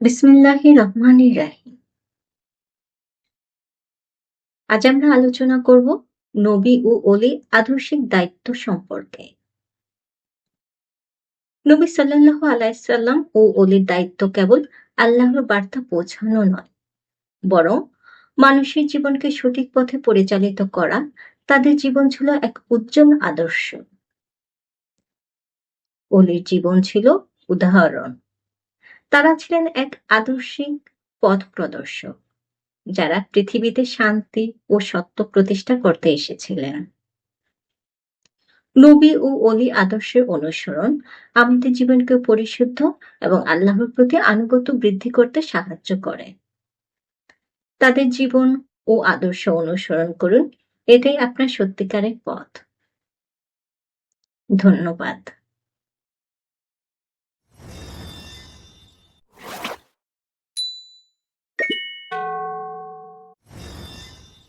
বিসমিল্লাহির রহমানির রাহিম আজ আমরা আলোচনা করব নবী ও অলি আদর্শিক দায়িত্ব সম্পর্কে। নবী সাল্লাল্লাহু আলাইসাল্লাম ও অলির দায়িত্ব কেবল আল্লাহর বার্তা পৌঁছানো নয়, বরং মানুষের জীবনকে সঠিক পথে পরিচালিত করা তাদের জীবন ছিল এক উজ্জ্বল আদর্শ। অলির জীবন ছিল উদাহরণ। তারা ছিলেন এক আদর্শিক পথ প্রদর্শক, যারা পৃথিবীতে শান্তি ও সত্য প্রতিষ্ঠা করতে এসেছিলেন। নবী ও অলি আদর্শের অনুসরণ আমাদের জীবনকে পরিশুদ্ধ এবং আল্লাহর প্রতি আনুগত্য বৃদ্ধি করতে সাহায্য করে। তাদের জীবন ও আদর্শ অনুসরণ করুন, এটাই আপনার সত্যিকারের পথ। ধন্যবাদ।